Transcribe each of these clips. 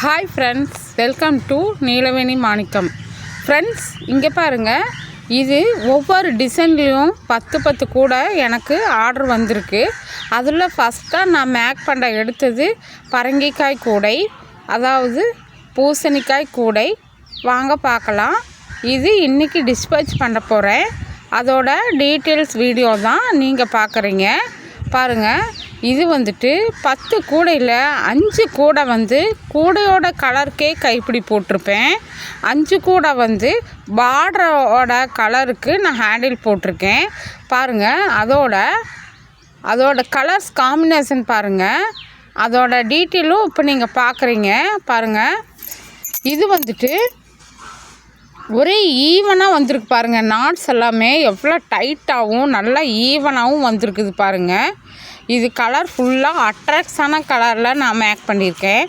Hi friends welcome to Neelaveni Manickam friends இங்கே பாருங்கள் இது ஒவ்வொரு டிசைன்லேயும் பத்து பத்து கூட எனக்கு ஆர்டர் வந்திருக்கு. அதில் ஃபஸ்ட்டாக நான் மேக் பண்ண எடுத்தது பரங்கிக்காய் கூடை அதாவது பூசணிக்காய் கூடை. வாங்க பார்க்கலாம். இது இன்றைக்கி டிஸ்பேச் பண்ண போகிறேன் அதோட டீட்டெயில்ஸ் வீடியோ தான் நீங்கள் பார்க்குறீங்க. பாருங்கள் இது வந்துட்டு பத்து கூடையில் அஞ்சு கூடை வந்து கூடையோட கலருக்கே கைப்பிடி போட்டிருப்பேன். அஞ்சு கூடை வந்து பார்டரோட கலருக்கு நான் ஹேண்டில் போட்டிருக்கேன். பாருங்கள் அதோட அதோட கலர்ஸ் காம்பினேஷன் பாருங்கள் அதோட டீட்டெயிலும் இப்போ நீங்கள் பார்க்குறீங்க பாருங்கள் இது வந்துட்டு ஒரே ஈவனாக வந்திருக்கு பாருங்கள் நாட்ஸ் எல்லாமே எவ்வளோ டைட்டாகவும் நல்லா ஈவனாகவும் வந்திருக்குது பாருங்கள் இது கலர் ஃபுல்லாக அட்ராக்ஸான கலரில் நான் மேக் பண்ணியிருக்கேன்.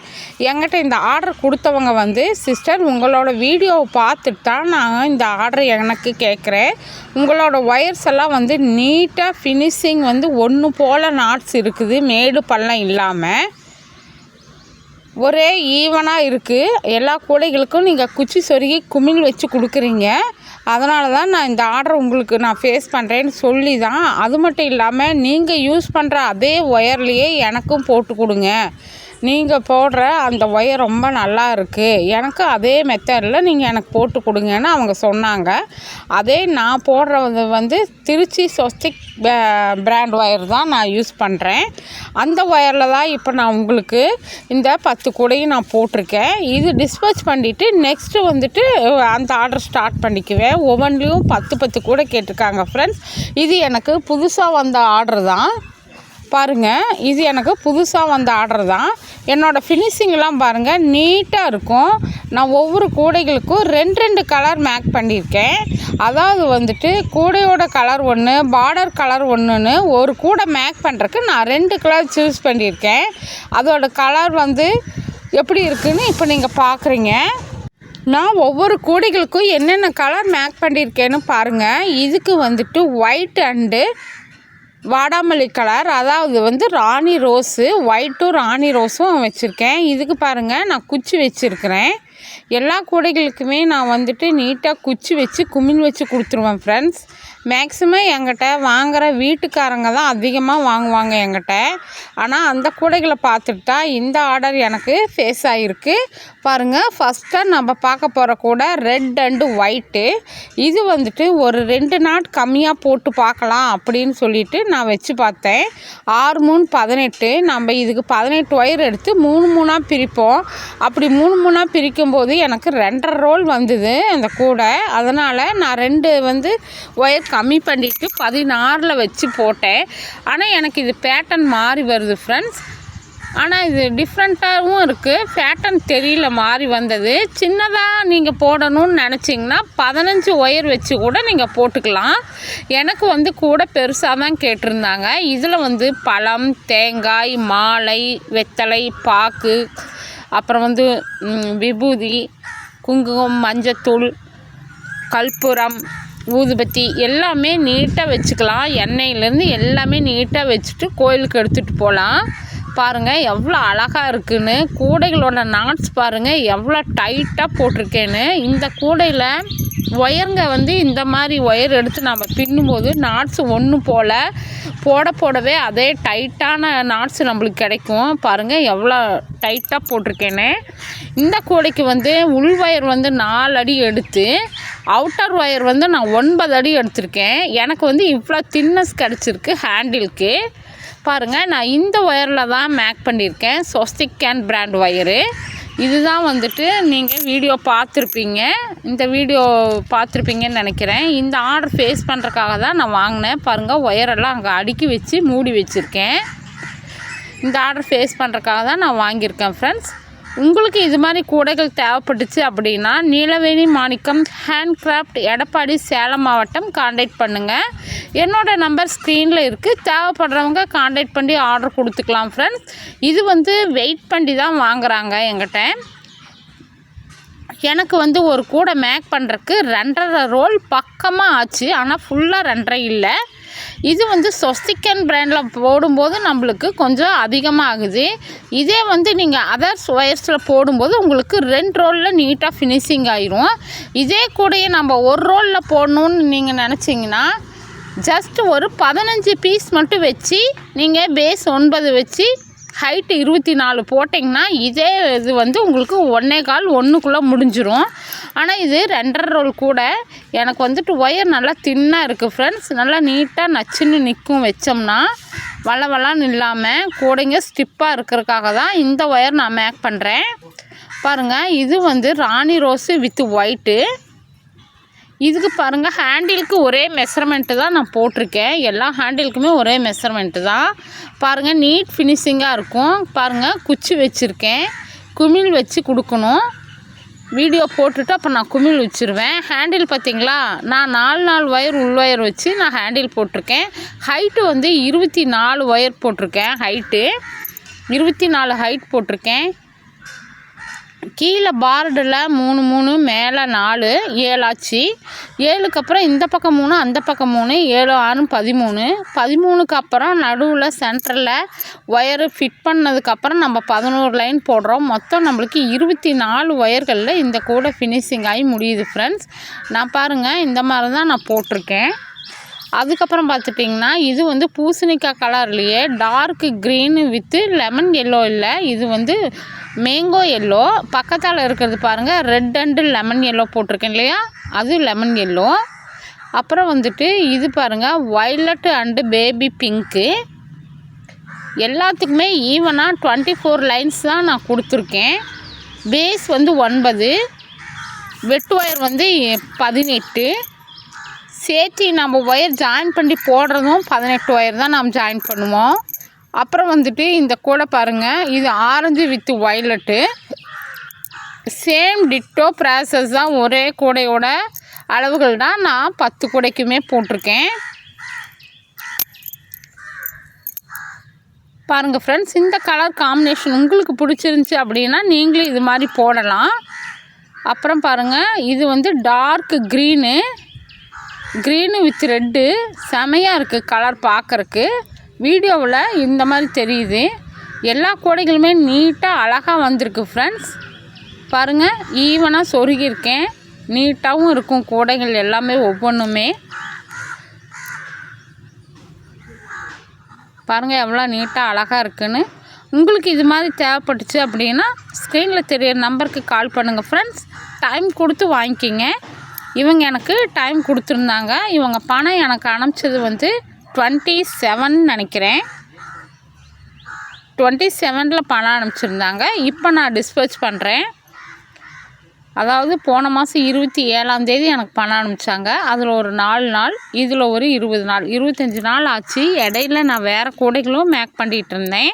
என்கிட்ட இந்த ஆர்டர் கொடுத்தவங்க வந்து சிஸ்டர் உங்களோட வீடியோவை பார்த்துட்டு தான் நான் இந்த ஆர்டர் எனக்கு கேட்குறேன். உங்களோட ஒயர்ஸ் எல்லாம் வந்து நீட்டாக ஃபினிஷிங் வந்து ஒன்று போல் நாட்ஸ் இருக்குது மேடு பள்ளம் இல்லாமல் ஒரே ஈவனாக இருக்குது எல்லா கூடைகளுக்கும் நீங்கள் குச்சி சொருகி குமிழ் வச்சு கொடுக்குறீங்க. அதனால தான் நான் இந்த ஆர்டர் உங்களுக்கு நான் ஃபேஸ் பண்ணுறேன்னு சொல்லி தான் அது மட்டும் இல்லாமல் நீங்கள் யூஸ் பண்ணுற அதே ஒயர்லேயே எனக்கும் போட்டு கொடுங்க. நீங்கள் போடுற அந்த ஒயர் ரொம்ப நல்லா இருக்குது எனக்கு அதே மெத்தடில் நீங்கள் எனக்கு போட்டு கொடுங்கன்னு அவங்க சொன்னாங்க. அதே நான் போடுறது வந்து திருச்சி சொஸ்டிக் பிராண்ட் ஒயர் தான் நான் யூஸ் பண்ணுறேன் அந்த ஒயரில் தான் இப்போ நான் உங்களுக்கு இந்த பத்து கூடையும் நான் போட்டிருக்கேன். இது டிஸ்பேச் பண்ணிவிட்டு நெக்ஸ்ட்டு வந்துட்டு அந்த ஆர்டர் ஸ்டார்ட் பண்ணிக்குவேன். ஒவ்வொன்றிலையும் பத்து பத்து கூட கேட்டிருக்காங்க ஃப்ரெண்ட்ஸ் இது எனக்கு புதுசாக வந்த ஆர்டர் தான். பாருங்கள் இது எனக்கு புதுசாக வந்த ஆர்டர் தான். என்னோடய ஃபினிஷிங்லாம் பாருங்கள் நீட்டாக இருக்கும். நான் ஒவ்வொரு கூடைகளுக்கும் ரெண்டு ரெண்டு கலர் மேக் பண்ணியிருக்கேன். அதாவது வந்துட்டு கூடையோட கலர் ஒன்று பார்டர் கலர் ஒன்றுன்னு ஒரு கூடை மேக் பண்ணுறக்கு நான் ரெண்டு கலர் சூஸ் பண்ணியிருக்கேன். அதோட கலர் வந்து எப்படி இருக்குதுன்னு இப்போ நீங்கள் பார்க்குறீங்க நான் ஒவ்வொரு கூடைகளுக்கும் என்னென்ன கலர் மேக் பண்ணியிருக்கேன்னு பாருங்கள் இதுக்கு வந்துட்டு ஒயிட் அண்டு வாடாமல்லி கலர். அதாவது வந்து ராணி ரோஸு ஒயிட்டும் ராணி ரோஸும் வச்சுருக்கேன். இதுக்கு பாருங்கள் நான் குச்சி வச்சுருக்கிறேன். எல்லா கூடைகளுக்குமே நான் வந்துட்டு நீட்டாக குச்சி வச்சு குமிழ் வச்சு கொடுத்துருவேன் ஃப்ரெண்ட்ஸ் மேக்ஸிமம் என்கிட்ட வாங்குகிற வீட்டுக்காரங்க தான் அதிகமாக வாங்குவாங்க என்கிட்ட. ஆனால் அந்த கூடைகளை பார்த்துட்டா இந்த ஆர்டர் எனக்கு ஃபேஸ் ஆகிருக்கு பாருங்கள் ஃபஸ்ட்டாக நம்ம பார்க்க போகிற கூட ரெட் அண்டு ஒயிட்டு இது வந்துட்டு ஒரு ரெண்டு நாட் கம்மியாக போட்டு பார்க்கலாம் அப்படின்னு சொல்லிட்டு நான் வச்சு பார்த்தேன். ஆறு மூணு பதினெட்டு. நம்ம இதுக்கு பதினெட்டு ஒயர் எடுத்து மூணு மூணாக பிரிப்போம். அப்படி மூணு மூணாக பிரிக்கும்போது எனக்கு ரெண்டரை ரோல் வந்தது அந்த கூடை. அதனால் நான் ரெண்டு வந்து ஒயர் கம்மி பண்ணிவிட்டு பதினாறில் வச்சு போட்டேன். ஆனால் எனக்கு இது பேட்டன் மாறி வருது ஃப்ரெண்ட்ஸ் ஆனால் இது டிஃப்ரெண்ட்டாகவும் இருக்குது பேட்டன் தெரியல மாறி வந்தது. சின்னதாக நீங்கள் போடணும்னு நினச்சிங்கன்னா பதினஞ்சு ஒயர் வச்சு கூட நீங்கள் போட்டுக்கலாம். எனக்கு வந்து கூட பெருசாக தான் கேட்டிருந்தாங்க. இதில் வந்து பழம் தேங்காய் மாலை வெத்தலை பாக்கு அப்புறம் வந்து விபூதி குங்குமம் மஞ்சத்தூள் கற்பூரம் ஊதுபத்தி எல்லாமே நீட்டாக வச்சுக்கலாம். எண்ணெயிலேருந்து எல்லாமே நீட்டாக வச்சுட்டு கோயிலுக்கு எடுத்துகிட்டு போகலாம் பாருங்கள் எவ்வளோ அழகாக இருக்குதுன்னு கூடைகளோட நாட்ஸ் பாருங்கள் எவ்வளோ டைட்டாக போட்டிருக்கேன்னு. இந்த கூடையில் ஒயருங்க வந்து இந்த மாதிரி ஒயர் எடுத்து நம்ம பின்னும்போது நாட்ஸ் ஒன்று போல் போட போடவே அதே டைட்டான நாட்ஸ் நம்மளுக்கு கிடைக்கும். பாருங்கள் எவ்வளோ டைட்டாக போட்டிருக்கேன்னு. இந்த கூடைக்கு வந்து உள் ஒயர் வந்து நாலு அடி எடுத்து அவுட்டர் ஒயர் வந்து நான் ஒன்பது அடி எடுத்திருக்கேன். எனக்கு வந்து இவ்வளோ தின்னஸ் கிடச்சிருக்கு ஹேண்டிலுக்கு பாருங்கள் நான் இந்த ஒயரில் தான் மேக் பண்ணியிருக்கேன். சொஸ்டிக் கேன் பிராண்ட் ஒயரு. இதுதான் வந்துட்டு நீங்கள் வீடியோ பார்த்துருப்பீங்க. இந்த வீடியோ பார்த்துருப்பீங்கன்னு நினைக்கிறேன். இந்த ஆர்டர் ஃபேஸ் பண்ணுறக்காக தான் நான் வாங்கினேன். பாருங்கள் ஒயரெல்லாம் அங்கே அடுக்கி வச்சு மூடி வச்சுருக்கேன். இந்த ஆர்டர் ஃபேஸ் பண்ணுறக்காக தான் நான் வாங்கியிருக்கேன் ஃப்ரெண்ட்ஸ் உங்களுக்கு இது மாதிரி கூடைகள் தேவைப்பட்டுச்சு அப்படின்னா நீலவேணி மாணிக்கம் ஹேண்ட் கிராஃப்ட் எடப்பாடி சேலம் மாவட்டம் காண்டாக்ட் பண்ணுங்கள் என்னோடய நம்பர் ஸ்க்ரீனில் இருக்குது தேவைப்படுறவங்க காண்டாக்ட் பண்ணி ஆர்டர் கொடுத்துக்கலாம் ஃப்ரெண்ட்ஸ் இது வந்து வெயிட் பண்ணி தான் வாங்குகிறாங்க எங்கிட்ட எனக்கு வந்து ஒரு கூடை மேக் பண்ணுறக்கு ரெண்டரை ரோல் பக்கமாக ஆச்சு ஆனால் ஃபுல்லாக ரெண்டரை இல்லை. இது வந்து சொஸ்திக்கன் பிராண்டில் போடும்போது நம்மளுக்கு கொஞ்சம் அதிகமாக ஆகுது. இதே வந்து நீங்கள் அதர்ஸ் ஒயர்ஸில் போடும்போது உங்களுக்கு ரெண்டு ரோலில் நீட்டாக ஃபினிஷிங் ஆயிரும். இதே கூடையை நம்ம ஒரு ரோலில் போடணுன்னு நீங்கள் நினச்சிங்கன்னா ஜஸ்ட் ஒரு பதினஞ்சு பீஸ் மட்டும் வச்சு நீங்கள் பேஸ் ஒன்பது வச்சு ஹைட்டு இருபத்தி நாலு போட்டிங்கன்னா இதே இது வந்து உங்களுக்கு ஒன்றே கால் ஒன்றுக்குள்ளே முடிஞ்சிரும். ஆனால் இது ரெண்டரை ரோல் கூட. எனக்கு வந்துட்டு ஒயர் நல்லா தின்னாக இருக்குது ஃப்ரெண்ட்ஸ் நல்லா நீட்டாக நச்சுன்னு நிற்கும் வச்சோம்னா வள வளன்னு இல்லாமல் கூடைங்க ஸ்டிப்பாக இருக்கிறதுக்காக தான் இந்த ஒயர் நான் மேக் பண்ணுறேன் பாருங்கள் இது வந்து ராணி ரோஸு வித் ஒயிட்டு இதுக்கு பாருங்கள் ஹேண்டிலுக்கு ஒரே மெஷர்மெண்ட்டு தான் நான் போட்டிருக்கேன். எல்லா ஹேண்டிலுக்குமே ஒரே மெஷர்மெண்ட்டு தான். பாருங்கள் நீட் ஃபினிஷிங்காக இருக்கும். பாருங்கள் குச்சி வச்சுருக்கேன். குமிழ் வச்சு கொடுக்கணும். வீடியோ போட்டுட்டு அப்போ நான் குமிழ் வச்சுருவேன். ஹேண்டில் பார்த்திங்களா நான் நாலு நாலு ஒயர் உள் ஒயர் வச்சு நான் ஹேண்டில் போட்டிருக்கேன். ஹைட்டு வந்து இருபத்தி நாலு ஒயர் போட்டிருக்கேன். ஹைட்டு இருபத்தி நாலு ஹைட் போட்டிருக்கேன். கீழே பார்டில் மூணு மூணு மேலே நாலு ஏழாச்சு ஏழுக்கு அப்புறம் இந்த பக்கம் மூணு அந்த பக்கம் மூணு ஏழு ஆறு பதிமூணு. பதிமூணுக்கு அப்புறம் நடுவில் சென்டரில் ஒயரு ஃபிட் பண்ணதுக்கப்புறம் நம்ம பதினோரு லைன் போடுறோம். மொத்தம் நம்மளுக்கு இருபத்தி நாலு ஒயர்களில் இந்த கூட ஃபினிஷிங் ஆகி முடியுது ஃப்ரெண்ட்ஸ் நான் பாருங்கள் இந்த மாதிரி தான் நான் போட்டிருக்கேன். அதுக்கப்புறம் பார்த்துட்டிங்கன்னா இது வந்து பூசணிக்காய் கலர்லேயே dark green with lemon yellow இல்லை இது வந்து மேங்கோ எல்லோ பக்கத்தால் இருக்கிறது பாருங்கள் ரெட் அண்டு லெமன் எல்லோ போட்டிருக்கேன் இல்லையா? அது லெமன் எல்லோ அப்புறம் வந்துட்டு இது பாருங்கள் வைலட் அண்டு பேபி பிங்க்கு எல்லாத்துக்குமே ஈவனாக டுவெண்ட்டி ஃபோர் லைன்ஸ் தான் நான் கொடுத்துருக்கேன். பேஸ் வந்து ஒன்பது வெட் ஒயர் வந்து பதினெட்டு. சேர்த்து நம்ம ஒயர் ஜாயின் பண்ணி போடுறதும் பதினெட்டு ஒயர் தான் நாம் ஜாயின் பண்ணுவோம். அப்புறம் வந்துட்டு இந்த கூடை பாருங்கள் இது orange with violet same ditto process தான் ஒரே கூடையோட அளவுகள் தான் நான் பத்து கூடைக்குமே போட்டிருக்கேன். பாருங்கள் ஃப்ரெண்ட்ஸ் இந்த கலர் காம்பினேஷன் உங்களுக்கு பிடிச்சிருந்துச்சி அப்படின்னா நீங்களும் இது மாதிரி போடலாம். அப்புறம் பாருங்கள் இது வந்து dark green green with red செமையாக இருக்குது கலர் பார்க்குறக்கு வீடியோவில் இந்த மாதிரி தெரியுது. எல்லா கூடைகளுமே நீட்டாக அழகாக வந்திருக்கு ஃப்ரெண்ட்ஸ் பாருங்கள் ஈவனாக சொருகியிருக்கேன். நீட்டாகவும் இருக்கும் கூடைகள் எல்லாமே ஒவ்வொன்றுமே பாருங்கள் எவ்வளோ நீட்டாக அழகாக இருக்குன்னு. உங்களுக்கு இது மாதிரி தேவைப்பட்டுச்சு அப்படின்னா ஸ்க்ரீனில் தெரியிற நம்பருக்கு கால் பண்ணுங்கள் ஃப்ரெண்ட்ஸ் டைம் கொடுத்து வாங்கிக்கிங்க. இவங்க எனக்கு டைம் கொடுத்துருந்தாங்க. இவங்க பணம் எனக்கு அனுப்பிச்சது வந்து டுவெண்ட்டி செவன் நினைக்கிறேன். டுவெண்ட்டி செவனில் பணம் அனுப்பிச்சிருந்தாங்க. இப்போ நான் டிஸ்பேச் பண்ணுறேன் அதாவது போன மாதம் இருபத்தி ஏழாந்தேதி எனக்கு பணம் அனுப்பிச்சாங்க. அதில் ஒரு நாலு நாள் இதில் ஒரு இருபது நாள். இருபத்தஞ்சி நாள் ஆச்சு. இடையில நான் வேறு கூடைகளும் மேக் பண்ணிகிட்டு இருந்தேன்.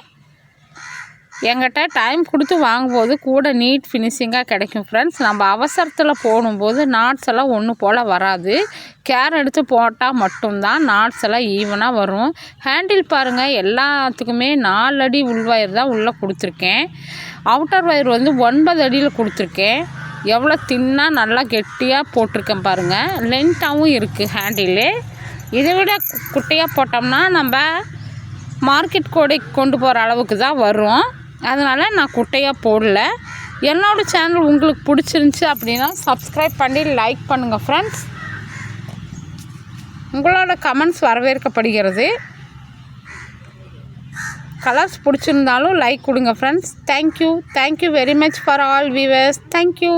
எங்கிட்ட டைம் கொடுத்து வாங்கும்போது கூட நீட் ஃபினிஷிங்காக கிடைக்கும் ஃப்ரெண்ட்ஸ் நம்ம அவசரத்தில் போடும்போது நாட்ஸ் எல்லாம் ஒன்று போல் வராது. கேர் எடுத்து போட்டால் மட்டும்தான் நாட்ஸ் எல்லாம் ஈவனாக வரும். ஹேண்டில் பாருங்கள் எல்லாத்துக்குமே நாலு அடி உள்வயர் தான் உள்ளே கொடுத்துருக்கேன். அவுட்டர் ஒயர் வந்து ஒன்பது அடியில் கொடுத்துருக்கேன். எவ்வளோ தின்னாக நல்லா கெட்டியாக போட்டிருக்கேன் பாருங்கள் லென்த்தாகவும் இருக்குது ஹேண்டிலு இதை விட குட்டையாக போட்டோம்னா நம்ம மார்க்கெட் கோடைக்கு கொண்டு போகிற அளவுக்கு தான் வரும். அதனால் நான் குட்டையாக போடல. என்னோடய சேனல் உங்களுக்கு பிடிச்சிருந்துச்சி அப்படின்னா சப்ஸ்கிரைப் பண்ணி லைக் பண்ணுங்கள் ஃப்ரெண்ட்ஸ் உங்களோட கமெண்ட்ஸ் வரவேற்கப்படுகிறது. கலர்ஸ் பிடிச்சிருந்தாலும் லைக் கொடுங்க friends thank you thank you very much for all viewers thank you